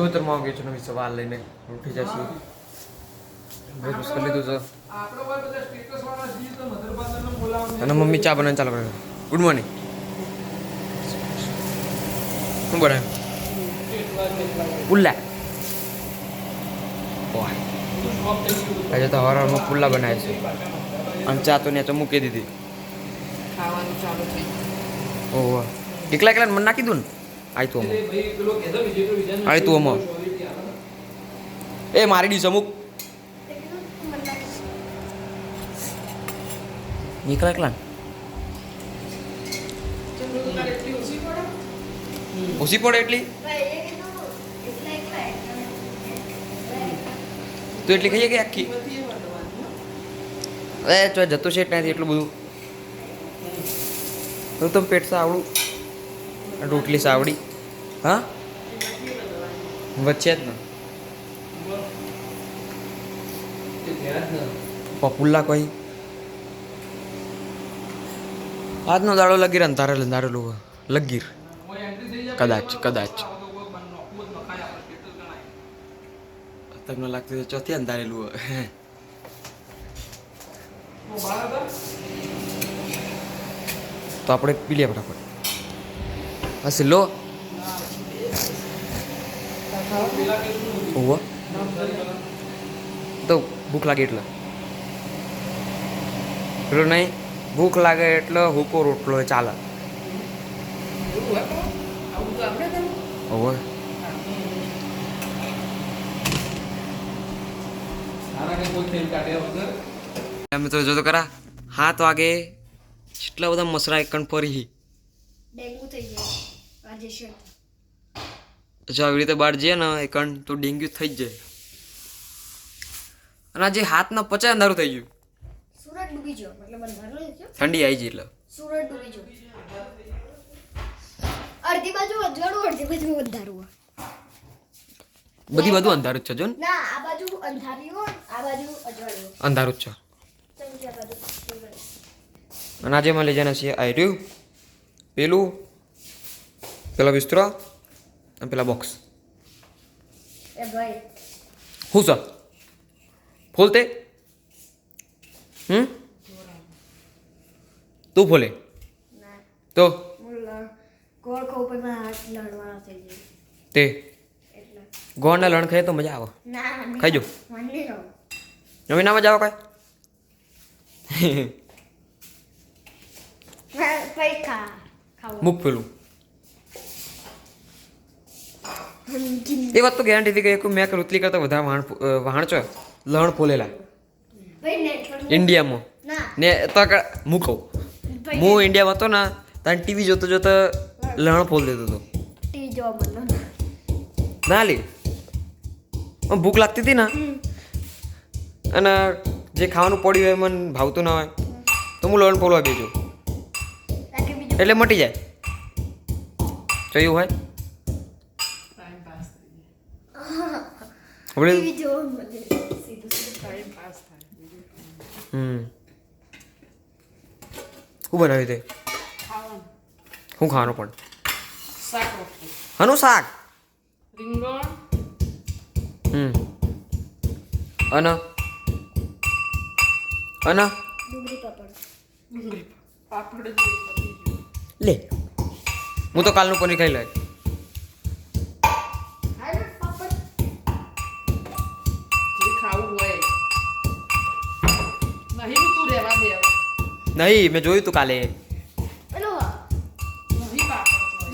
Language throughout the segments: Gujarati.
ખેતરમાં ગયો છું નવી સવાલ લઈને ઉઠી જશે બ્રેકફાસ્ટ કરી લીધું છે. અને મમ્મી ચા બનાવીને ચાલુ કરે. ગુડ મોર્નિંગ શું બનાવ્યું પુલ્લા. આજે તો હવારમાં પુલ્લા બનાવે છે. અને ચા તો ત્યાં તો મૂકી દીધી. ઓહ એકલા એકલા મને નાખી દઉં ને. આય તો આય તું અમો એ મારી ડીશ અમુક. નીકળે એકલા? ઓછી પડે એટલી? તું એટલી ખાઈએ કે આખી? એ તો જતું છે ત્યાંથી એટલું બધું. તો તમે પેટ સાવડું. રોટલી સાવડી. હા? વચ્ચે જ ને. પપુલ્લા કોઈ? આજનો દાડો લગીર અંધારે અંધારેલું લગીર. કદાચ કદાચ. તમને લાગતું ચોથી અંધારેલું હોય તો આપણે પી લઈએ ફટાફટ. હશે સિલ્લો ઓહો તો ભૂખ લાગે એટલે. એટલું નહીં, ભૂખ લાગે એટલે હુકો રોટલો ચાલે. હોવે મિત્રો તો જો તો કરા. હાથ વાગે કેટલા બધા મસરા એકણ ફરી ડેન્ગ્યુ થઈ જાય. આજે જો આવી રીતે બહાર જઈએ ને એ કણ તો ડેન્ગ્યુ થઈ જ જાય. અને આજે હાથના પચાય અંધારું થઈ ગયું. સુરત ડૂબી ગયો. મતલબ અંધારું ઠંડી આવી ગઈ એટલે. સુરત ડૂબી ગયો. અડધી બાજુ અજવાળું અડધી બાજુ અંધારું. બધી બધું અંધારું જ છે જો ને. આ બાજુ અંધારું આ બાજુ અજવાળું અંધારું જ છે. બીજા બાજુ અને આજે માં લઈ જવાના છીએ આ પેલું પેલા વિસ્તરો. અને પેલા બોક્સ હું સર શું છે ફૂલ તે હમ તું ફોલે ના તો તે ગોળના લણ ખાઈએ તો મજા આવે ખાઈજો. નવી ના મજા આવે કાંઈ મૂક પેલું એ વાત તો ગેરંટી હતી કે મેં રોટલી કરતા વધારે વાણ વાણચો લણ ફોલેલા ઇન્ડિયામાં ને તો ક- હું કહું હું ઇન્ડિયામાં હતો ને ત્યાં ટીવી જોતો જોતો લણ ફોલ દેતો હતો ના લી ભૂખ લાગતી હતી ને અને જે ખાવાનું પડ્યું હોય મને ભાવતું ના હોય તો હું લણ ફોલવા બેજો એટલે મટી જાય જોયું હોય ટાઈમ પાસ થઈ આપણે હમ શું બનાવ્યું તે શું ખાવાનું પણ શાક રોટલી શાક રીંગણ હમ અન અન ડુંગળી પાપડ. લે હું તો કાલનું પનીર ખાઈ લે નહીં મેં જોયું તું કાલે.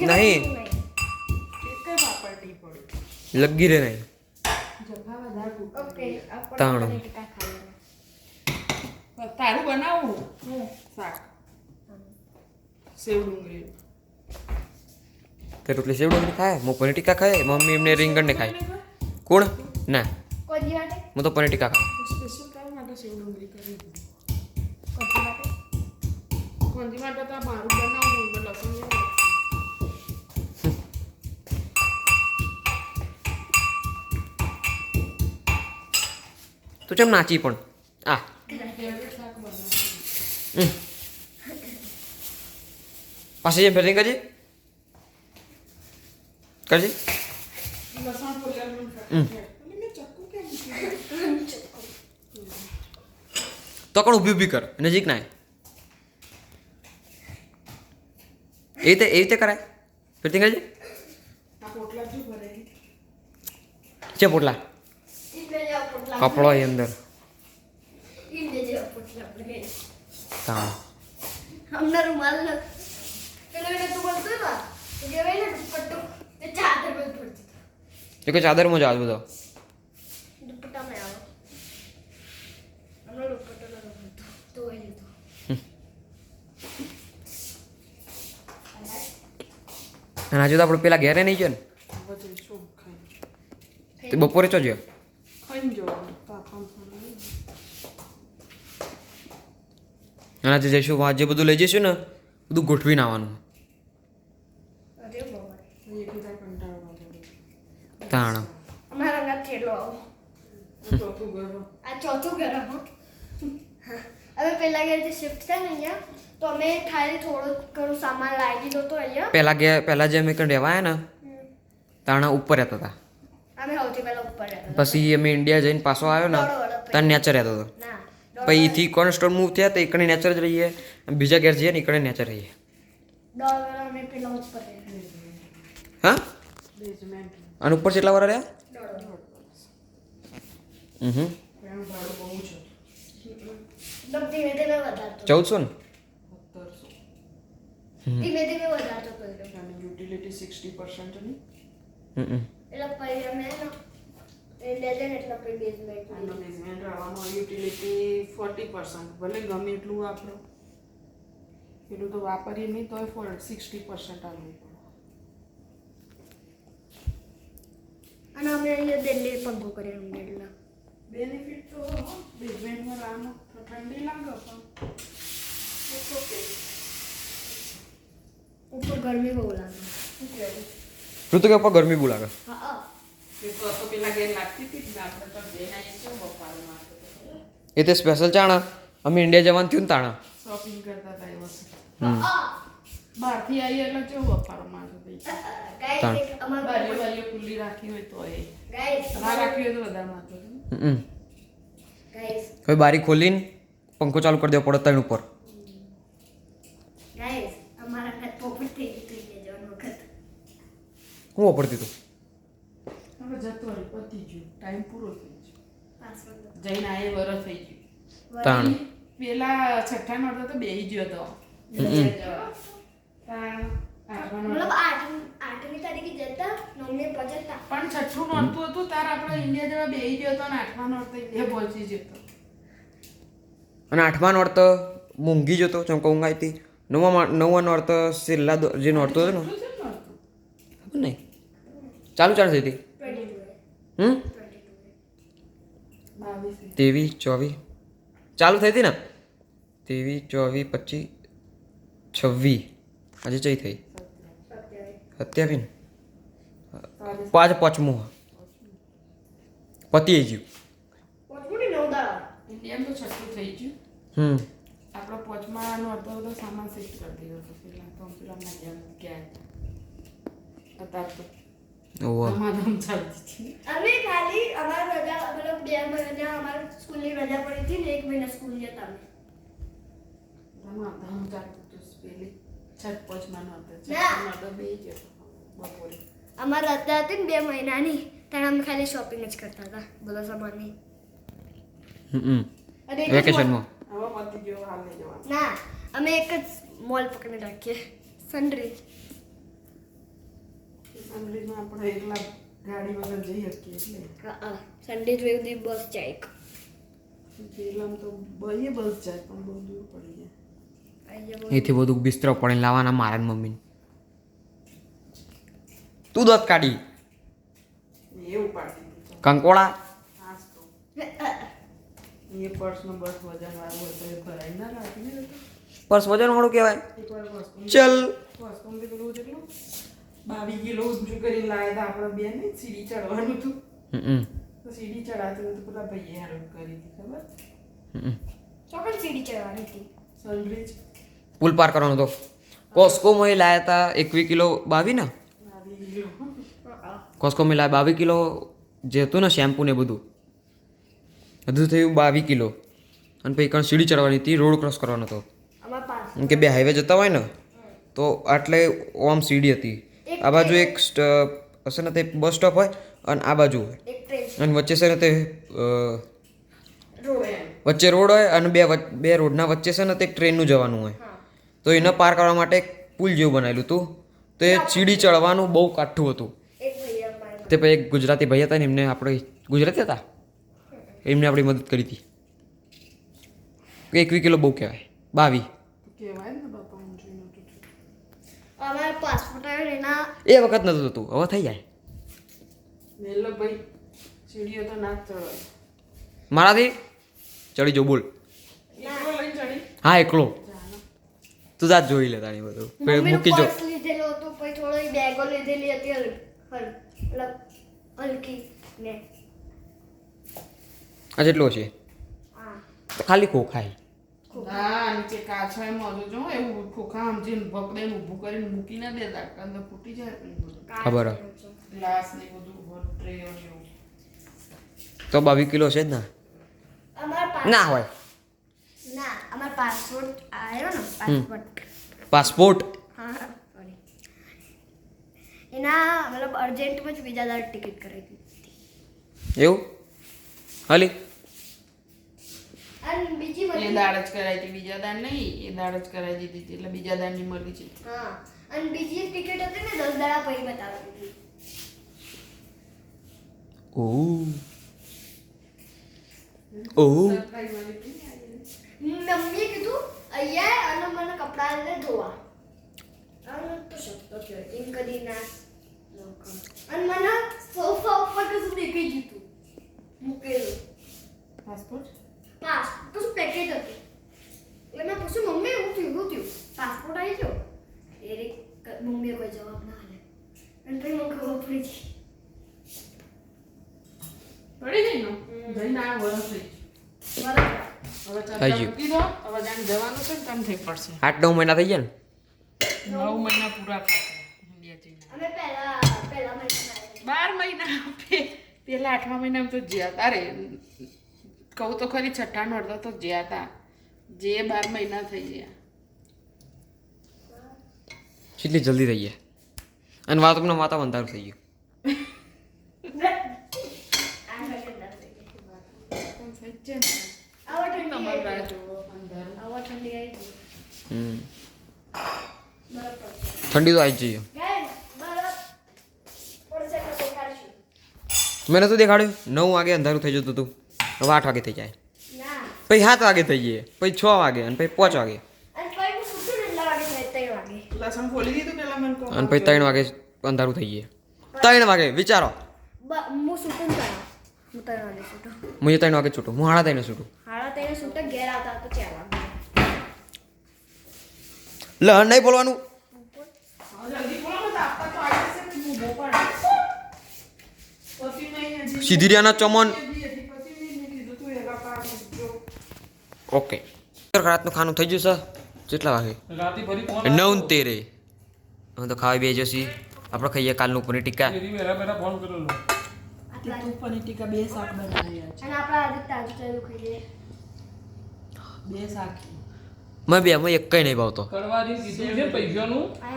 નહીં. લગી રે નહીં. તાણું. તારું બનાવું. શાક. સેવ ડુંગળી. તે રોટલી સેવ ડુંગળી ખાય? હું પનીર ટીકા ખાય? મમ્મી એમને રીંગણ ને ખાય. કોણ? ના. હું તો પનીર ટીકા ખાય સ્પેશિયલ માટે સેવ ડુંગળી કરી કોંજી માટે તો મારું બનાવું મેં લસણ તું ચમ નાચી પણ? આ. પાછી જેમ ફેરિંગ કરજે. કરજે? તો કણ ઊભી ઊભી કર. નજીક ના એ રીતે એ રીતે કરાય? ફિર કરજે છે પોટલા. કપડો એ અંદર. ચાદરમાં પોટલા પડે હા અમને રૂમાલ ન પેલો એને તું બોલતો ને તો કહેવાય ને દુપટ્ટો તે ચાદર પર પડતી એ કોઈ ચાદરમાં જાવ બધો દુપટ્ટામાં આવો અમને દુપટ્ટો ન ગમતો તો એ લીધો અને હજુ તો આપણે પેલા ઘેરે નહીં ગયો ને? તે બપોરે ચો ગયો? અને આજે જઈશું જે બધું લઈ જઈશું ને, બધું ગોઠવીને આવવાનું. તાણ. અમારા આ ચોથું ઘર, હો. હવે પેલા જે શિફ્ટ થાય ને અહીંયા તો અમે ખાલી થોડું ઘણું સામાન લાવી દીધો તો અહીંયા. પહેલા ઘેર પહેલા જે અમે કણ રહેવા આવ્યા ને ત્યાં તાણા ઉપર રહેતા હતા. અમે સૌથી પહેલા ઉપર રહેતા હતા. પછી અમે ઇન્ડિયા જઈને પાછો આવ્યો ને ત્યાં નેચર રહેતો હતો. ના પછી અહીંથી કોર્નસ્ટોન મૂવ થયા તો એકડે નેચર જ રહીએ અને બીજા ઘેર જઈએ ને એકડે નેચર રહીએ. દોઢ અમે ઉપર હા? અને ઉપર કેટલા વાર રહ્યા? દોઢ વાળા. હમ હમ. એનું ભાડું બહુ છે. એકદમ ધીમે ધીમે વધારતો. ચૌદસો ને? સત્તરસો. ધીમે ધીમે વધારતો કર્યો. યુટિલિટી સિક્સટી પર્સન્ટ નહીં હમ હમ. એટલે પછી અમે યુટિલિટી ફોર્ટી પર્સન્ટ. ભલે ગમે એટલું વાપરો. એટલું તો વાપરીએ નહીં તોય ફોર સિક્સટી પર્સન્ટ આવવું અને અમે અહીંયા દિલ્હી પંખો કર્યો એટલે બેનિફિટ તો બેઝમેન્ટમાં રામ ઠંડી લાગે પણ it's okay. ઉપર ગરમી બહુ લાગે. શું કહેવું? ઋતુ કે ઉપર ગરમી બહુ લાગે. હા એ તો સ્પેશિયલ ચાણા? અમે ઇન્ડિયા જવાનું થયું ને તાણા. શોપિંગ કરતા હતા બહારથી આવી એટલે કેવું બારીઓ બારીઓ ખુલ્લી રાખી હોય તો એ ના રાખી હોય તો વધારે મારતો હવે બારી ખોલીને પંખો ચાલુ કરી દેવો પડે ત્રણ ઉપર. હું વાપરતી તું? ટાઈમ પૂરો થઈ ગયો. પાસવર્ડ જઈને આ વરસ થઈ ગયું. તાણ. પેલા છઠ્ઠા નોરતો તો બેહી ગયો હતો મતલબ. આઠ આઠમી તારીખે જતા નવમી પચતા પણ છઠ્ઠું નોરતું હતું તાર આપણે ઇન્ડિયા જેવા બેહી ગયો તો ને આઠમા નોરતો ઇન્ડિયા પહોંચી જતો. અને આઠમા નોર્ત મૂંઘી જતો ચમકો ઊંઘ આવી હતી નવમા નવમા નોર્ત છેલ્લા દો- જે નોરતો હતો ને? ખબર નહીં. ચાલુ ચાલુ થઈ હતી. હમ? ત્રેવીસ ચોવીસ. ચાલુ થઈ હતી ને? ત્રેવીસ ચોવીસ પચીસ છવ્વીસ. આજે ચઈ થઈ. સત્યાવીસ સત્યાવીસ ને. પાંચ પાંચમું. પતી ગયું. હમ. આપણો પોચમાં નોરતો હતો સામાન શિફ્ટ કરી દીધો હતો પેલા. તો પેલા ના ગયા ગયા હતા. તો ઓહો. ધમાધમ ચાલતી હતી. અમે ખાલી અમારી રજા મતલબ બે મહિના અમારી સ્કૂલની રજા પડી હતી ને એક મહિના સ્કૂલ જતા અમે. ચાલતું હતું પેલી. છઠ પોચમાં નહોતો ના. છઠ્ઠા બે ગયો. બપોરે અમારે હતા હતી ને બે મહિનાની ત્યારે અમે ખાલી શોપિંગ જ કરતા હતા બધા સામાનની વેકેશનમાં ના અમે એક જ મોલ પકડી રાખીએ આપણે એકલા ગાડી વગર જઈ શકીએ એટલે હા બસ જાય એક તો બસ જાય પણ બહુ દૂર પડી જાય અહીંથી બધું બિસ્તરો પડીને લાવવાના મારા ને મમ્મીને તું દોત કાઢી એવું પાડી દીધું કંકોળા હાસ તો એ પર્સનો બસ વજન વાળું હોય તો એ ભરાઈ ના કાઢી. કંકોળા. પર્સ વજન વાળું કહેવાય. ચલ. બાવી કિલો ઊંચું કરીને લાવ્યા હતા આપણે બેન. સીડી ચડવાનું હતું. તો સીડી ચડાતી હોય તો પેલા ભાઈએ હેલ્પ કરી હતી ખબર? હમ ચોકન સીડી ચડવાની હતી. સનબ્રિજ. પુલ પાર કરવાનો હતો. કોસ્કોમાં એ લાયા હતા એકવી કિલો બાવી ને બાવી કિલો કોસ્કો મિલા બાવીસ કિલો જે હતું ને શેમ્પુ ને બધું. બધું થયું બાવીસ કિલો. અને પછી કણ સીડી ચડવાની હતી રોડ ક્રોસ કરવાનો હતો. એમ કે બે હાઈવે જતા હોય ને તો આટલે ઓમ સીડી હતી. આ બાજુ એક હશે ને તે બસ સ્ટોપ હોય અને આ બાજુ હોય. અને વચ્ચે છે ને તે વચ્ચે રોડ હોય અને બે બે રોડના વચ્ચે છે ને તે ટ્રેનનું જવાનું હોય. તો એને પાર કરવા માટે એક પુલ જેવું બનાવેલું હતું. તો એ સીડી ચડવાનું બહુ કાઠું હતું. તે પછી એક ગુજરાતી ભાઈ હતા ને એમને આપણે ગુજરાતી હતા? એમને આપણી મદદ કરી હતી. એકવી કિલો બહુ કહેવાય. બાવી. એ વખત નતું થતું. હવે થઈ જાય. મેલો ભાઈ સીડીઓ તો ના જ ચડવાય મારાથી? ચડી જો બોલ. એકલો લઈને ચડી. હા એકલો. તું જાત જોઈ લે તારી બધું. મૂકી જો લીધેલું હતું પછી થોડી બેગો લીધેલી હતી હલકી ને. આ જેટલો છે? ખાલી ખોખાઈ ના નીચે કાછાએ મોજો જો એવું ખોખા સમજીને પકડીને ઊભું કરીને મૂકી ના દેતા અંદર ફૂટી જાય ખબર. હે. ગ્લાસ ને બધું ટ્રે એવું. તો બાવીસ કિલો છે જ ના? અમારા ના હોય. ના અમારા પાસપોર્ટ આવ્યો ને પાસપોર્ટ હા. એના મતલબ અર્જન્ટમાં જ બીજા દાડ ટિકિટ કરાવી દીધી એવું? હાલી? અને બીજી એ દાડ જ કરાવી હતી બીજા દાળ નહીં એ દાડ જ કરાવી દીધી હતી એટલે બીજા દાળની મળી છે. હા અને બીજી ટિકિટ હતી ને દસ દાડા પછી બતાવી દીધી. ઓહ. ઓહ. મમ્મીએ કીધું અહીંયા અને મને કપડાં ધોવા. અને તો શકતો થયો એમ કદી ના અને મને સોફા ઉપર કશું દેખાઈ ગયું હતું મૂકેલું પાસપોર્ટ પાસ કશું પેકેજ હતું? એટલે મેં પૂછ્યું મમ્મી એવું થયું એવું થયું? પાસપોર્ટ આવી ગયો? એ રે મમ્મીએ કોઈ જવાબ ના આપ્યો. અને પછી મને ખબર પડી ગઈ. પડી ગઈ ને? જઈને આ વરસ આઠ નવ મહિના થઈ ગયા ને? નવ મહિના પૂરા બાર મહિના પેલા આઠમા મહિનામાં તો જ્યાં તારે કહું તો ખરી છઠ્ઠાનો અડધો તો જ્યાં હતા, જે બાર મહિના થઈ ગયા. કેટલી જલ્દી થઈ ગયા? અને વાત તમને માતા અંધારું થઈ ગયું. ઠંડી તો આવી જઈએ. મેં તો દેખાડ્યું. નવ વાગે અંધારું થઈ જતું હતું. હવે આઠ વાગે થઈ જાય. પછી સાત વાગે થઈ જાય પછી છ વાગે અને પછી પાંચ વાગે. અને પછી ત્રણ વાગે. લસણ ખોલી દીધું પેલા મને કહો. અને પછી ત્રણ વાગે અંધારું થઈ જાય ત્રણ વાગે વિચારો. હું ત્રણ વાગે છૂટું હું હાડા ત્રણે છૂટું લ નહીં બોલવાનું. સિધિરિયાના જલ્દી ઓકે. રાતનું ખાનું થઈ ગયું સર કેટલા વાગે? રાતે ફરી ફોન નવ ને તેરે હું તો ખાવા બે જશી. આપણે ખાઈએ કાલનું પનીર ટીકા. બે શાક બનાવ્યા છે અને આપણા આજે તાજું તાજું ખાઈએ. બે શાક. મેં બે મેં એક કઈ નહીં ભાવતો.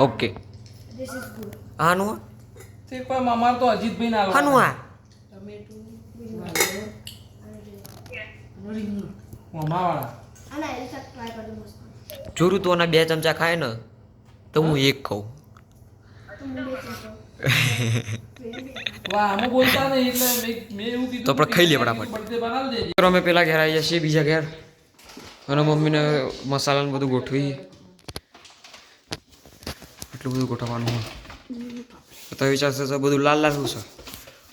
ઓકે. ધીસ ઇઝ આનું તે પણ અમાર તો અજીતભાઈ ના આનું આ ટમેટું રીંગણ જોરું તું આના બે ચમચા ખાય ને તો હું એક ખાઉં. તો હું બે ચમચો વાહ અમે બોલતા નહીં એટલે મેં- મેં એવું કીધું તો આપણે ખાઈ લઈએ ફટાફટ. અમે પેલા ઘેર આવી છીએ બીજા ઘેર. અને મમ્મીને મસાલાને બધું ગોઠવી. એટલું બધું ગોઠવવાનું હોય. તો વિચારશે તો બધું લાલ લાલ શું છે?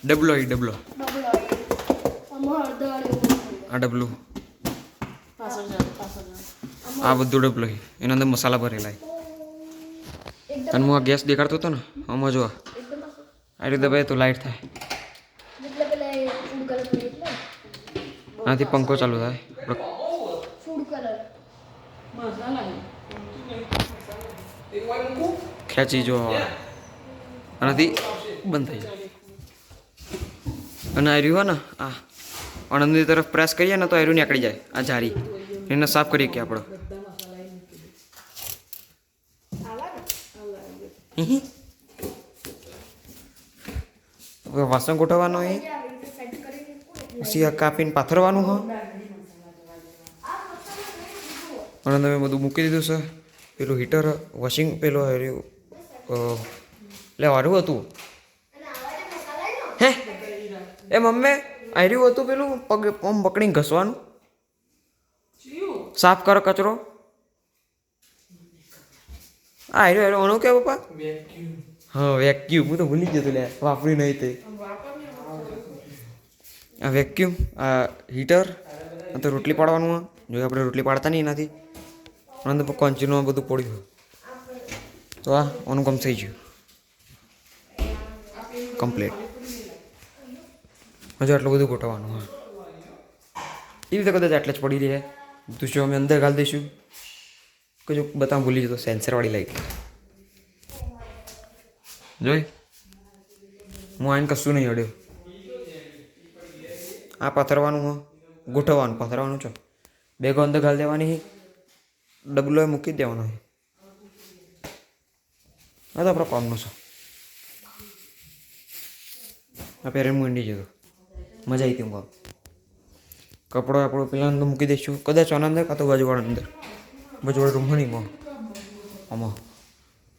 ડબલો ડબલો. આ ડબલું. આ બધું ડબલો ઈ. એના અંદર મસાલા ભરેલા. અને હું આ ગેસ દેખાડતો હતો ને, આમાં જો એકદમ મસ્ત. આ રીતે ભાઈ તો લાઈટ થાય આનાથી પંખો ચાલુ થાય ખેંચી જો આનાથી બંધ થઈ જાય અને આ રહ્યું ને, આ આણંદની તરફ પ્રેસ કરીએ ને તો એરું નીકળી જાય, આ જારી. એને સાફ કરીએ કે આપણે. હવે વાસણ ગોઠવવાનો એ પછી આ કાપીને પાથરવાનું, હો? અને તમે બધું મૂકી દીધું છે. પેલું હીટર, વોશિંગ, પેલો વારું હતું. અને હે? એ મમ્મી? આર્યું હતું પેલું પગ પમ પકડીને ઘસવાનું. સાફ કરો કચરો. આ આર્યો આર્યો અણું કે પપ્પા? હા વેક્યુમ હું તો ભૂલી ગયો તું લે વાપરી નહીં તે. આ વેક્યુમ આ હીટર તો રોટલી પાડવાનું જો આપણે રોટલી પાડતા નહીં એનાથી. અને તો કોન્ચીનું બધું પડ્યું. તો આ ઓનું કામ થઈ ગયું. કમ્પ્લીટ હજુ આટલું બધું ગોઠવવાનું, હા. એ રીતે કદાચ આટલે જ પડી રહે. દૂસરો અમે અંદર ઘાલી દઈશું. કે જો, બતાવ, ભૂલી જતો, સેન્સરવાળી લાઈટ. જોઈ? હું આઈને કશું નહીં અડ્યો. આ પાથરવાનું, હો. ગોઠવવાનું, પાથરવાનું છો બેગો અંદર ઘાલી દેવાની ડબલો મૂકી જ દેવાનો આ તો આપણો કોમનો છે. આ પહેરીને મૂંડી જતો. મજા આવી હતી હું કપડો આપણો પેલા અંદર મૂકી દઈશું. કદાચ આના અંદર કાં તો બાજુવાળા અંદર. બાજુવાળા રૂમ નહીં માં આમાં.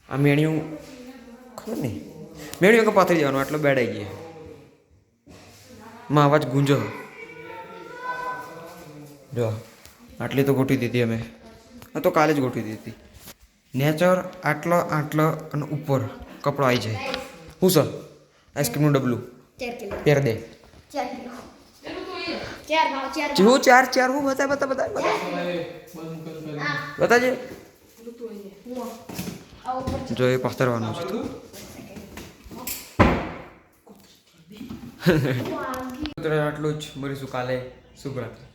આ મેણિયું ખબર નહીં. મેણિયું કે પાથરી જવાનું આટલો બેડ આવી ગયા માં અવાજ ગુંજો. જો આટલી તો ગોઠવી દીધી અમે. તો કાલે જ ગોઠવી દીધી નેચર આટલો આટલો અને ઉપર કપડો આવી જાય. હું સર આઈસ્ક્રીમનું ડબલું. પહેર દે. ચાર ભાવ ચાર. ચાર ચાર હું બતા બતા બતા બતા બતાજે. જો એ પથરવાનું છે. આટલું જ મળીશું કાલે. શુભરાત્રી.